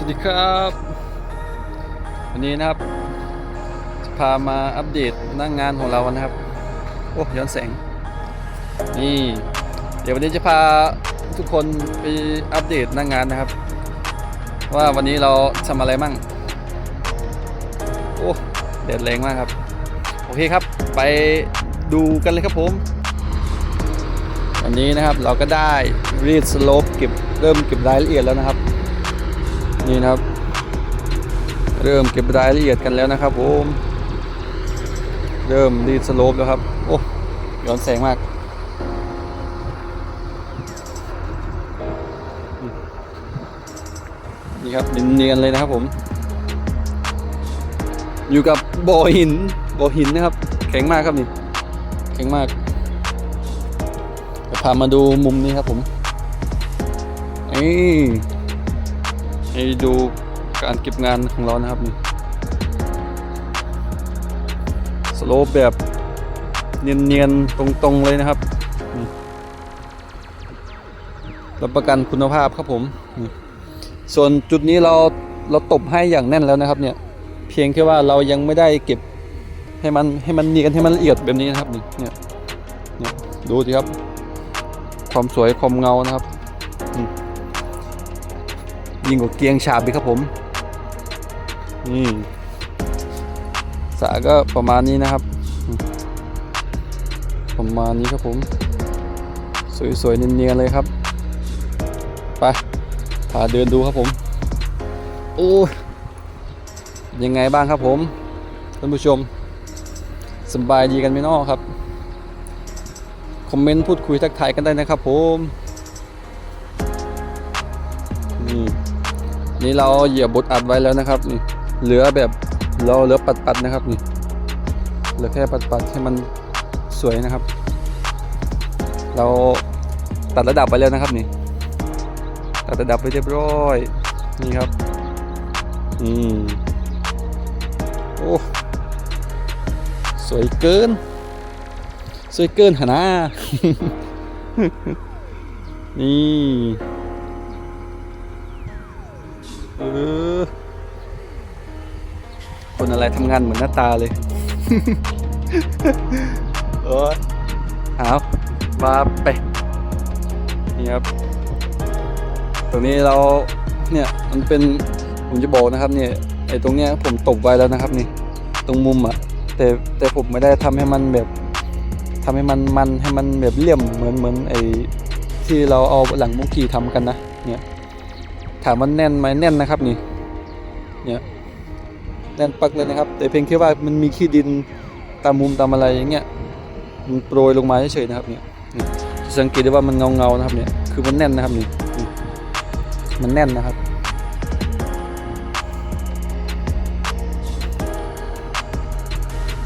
สวัสดีครับ วันนี้นะครับ จะพามาอัปเดตหน้างงานของเรานะครับ โอ้ย้อนแสง นี่ เดี๋ยววันนี้จะพาทุกคนไปอัปเดตหน้างงานนะครับ ว่าวันนี้เราทำอะไรมั่ง โอ้แดดแรงมากครับ โอเคครับ ไปดูกันเลยครับผม วันนี้นะครับเราก็ได้รีดสโลปเก็บเริ่มเก็บรายละเอียดแล้วนะครับ นี่นะครับ เริ่มเก็บรายละเอียดกันแล้วนะครับผมเริ่มรีดสโลปแล้วครับ โอ้ย้อนแสงมากนี่ครับเนียนๆเลยนะครับผม อยู่กับบ่อหินบ่อหินนะครับ แข็งมากครับนี่ แข็งมากจะพามาดูมุมนี้ครับผมนี่ ให้ดูการเก็บงานของเรานะครับนี่สโลปแบบเนียนๆ ตรงๆ เลยนะครับรับประกันคุณภาพครับผม ส่วนจุดนี้เราเราตบให้อย่างแน่นแล้วนะครับเนี่ย เพียงแค่ว่าเรายังไม่ได้เก็บให้มันให้มันเนียนให้มันละเอียดแบบนี้นะครับนี่เนี่ยดูสิครับ ความสวยความเงานะครับ ยิ่งกว่าเกียงฉาบอีกครับผมนี่สาก็ประมาณนี้นะครับ ประมาณนี้ครับผม สวยๆเนียนๆเลยครับ ไปพาเดินดูครับผม โอ้ยังไงบ้างครับผมท่านผู้ชมสบายดีกันไหมนอครับ คอมเมนต์พูดคุยทักทายกันได้นะครับผมนี่ นี่เราเหยียบบทอัดไว้แล้วนะครับนี่เหลือแบบเราเหลือปัดๆนะครับนี่เหลือแค่ปัดๆให้มันสวยนะครับ เราตัดระดับไปแล้วนะครับนี่ตัดระดับไปเรียบร้อยนี่ครับอืมโอ้สวยเกิน สวยเกินหนนะนี่ เออคนอะไรทำงานเหมือนหน้าตาเลยเออเอามาไป นี่ครับ ตรงนี้เรา เนี่ย มันเป็น ผมจะบอกนะครับ เนี่ย ไอ้ตรงเนี้ยผมตบไว้แล้วนะครับ นี่ ตรงมุมอะแต่แต่ผมไม่ได้ทำให้มันแบบทำให้มันมันให้มันแบบเลี่ยมเหมือนเหมือนไอ้ที่เราเอาหลังมุกกี้ทำกันนะามมันแน่นไหมแน่นนะครับนี่เนี่ยแน่นปักเลยนะครับ แต่เพียงแค่ว่ามันมีขี้ดินตามมุมตามอะไรอย่างเงี้ยมันโปรยลงมาเฉยๆนะครับเนี่ยจะสังเกตได้ว่ามันเงาเงาๆนะครับเนี่ยคือมันแน่นนะครับนี่มันแน่นนะครับ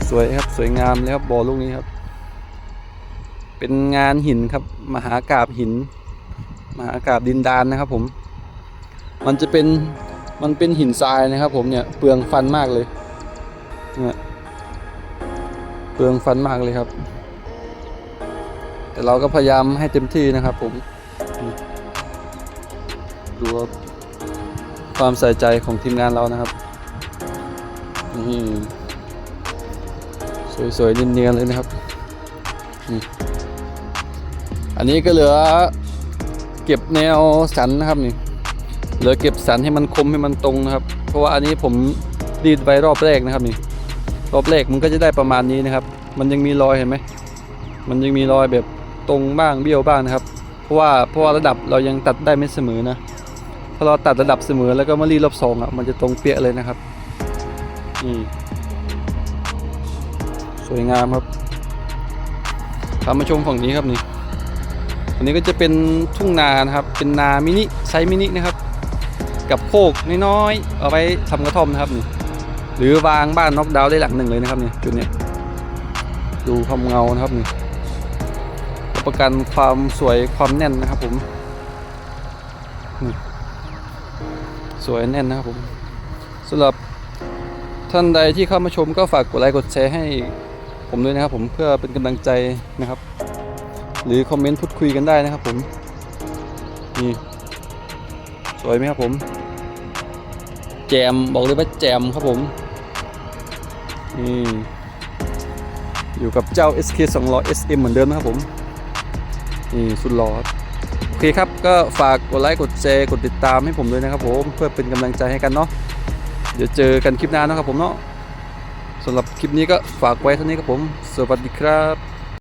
สวยครับสวยงามเลยครับบ่อลูกนี้ครับ เป็นงานหินครับ มหากราบหิน มหากราบดินดานนะครับผม มันจะเป็นมันเป็นหินทรายนะครับ ผมเนี่ยเปลืองฟันมากเลยเนี่ยเปลืองฟันมากเลยครับ แต่เราก็พยายามให้เต็มที่นะครับ ผมดูความใส่ใจของทีมงานเรานะครับนี่สวยๆเนียนๆเลยนะครับนี่อันนี้ก็เหลือเก็บแนวสันนะครับนี่ เหลือเก็บสันให้มันคมให้มันตรงนะครับ เพราะว่าอันนี้ผมดีดไว้รอบแรกนะครับนี่รอบแรกมันก็จะได้ประมาณนี้นะครับ มันยังมีรอยเห็นไหมมันยังมีรอยแบบตรงบ้างเบี้ยวบ้างนะครับ เพราะว่าเพราะว่าระดับเรายังตัดได้ไม่เสมอนะพอเราตัดระดับเสมอแล้วก็มารีรอบสองอะมันจะตรงเปี้ยเลยนะครับนี่สวยงามครับพามาชมฝั่งนี้ครับนี่อันนี้ก็จะเป็นทุ่งนานะครับ เป็นนามินิไซส์มินินะครับ กับโคกน้อยๆเอาไว้ทำกระท่อมนะครับนี่หรือวางบ้านน็อกดาวน์ได้หลังหนึ่งเลยนะครับนี่จุดนี้ดูความเงานะครับนี่ประกันความสวยความแน่นนะครับผมนี่สวยแน่นนะครับผมสำหรับท่านใดที่เข้ามาชมก็ฝากกดไลค์กดแชร์ให้ผมด้วยนะครับผมเพื่อเป็นกำลังใจนะครับ หรือคอมเมนต์พูดคุยกันได้นะครับผมนี่ สวยไหมครับผม แจมบอกเลยว่าแจมครับผมนี่อยู่กับเจ้า SK 200 SM เหมือนเดิมนะครับผมนี่สุดหล่อโอเคครับก็ฝากกดไลค์กดแชร์กดติดตามให้ผมด้วยนะครับผมเพื่อเป็นกำลังใจให้กันเนาะเดี๋ยวเจอกันคลิปหน้านะครับผมเนาะสำหรับคลิปนี้ก็ฝากไว้เท่านี้ครับผม สวัสดีครับ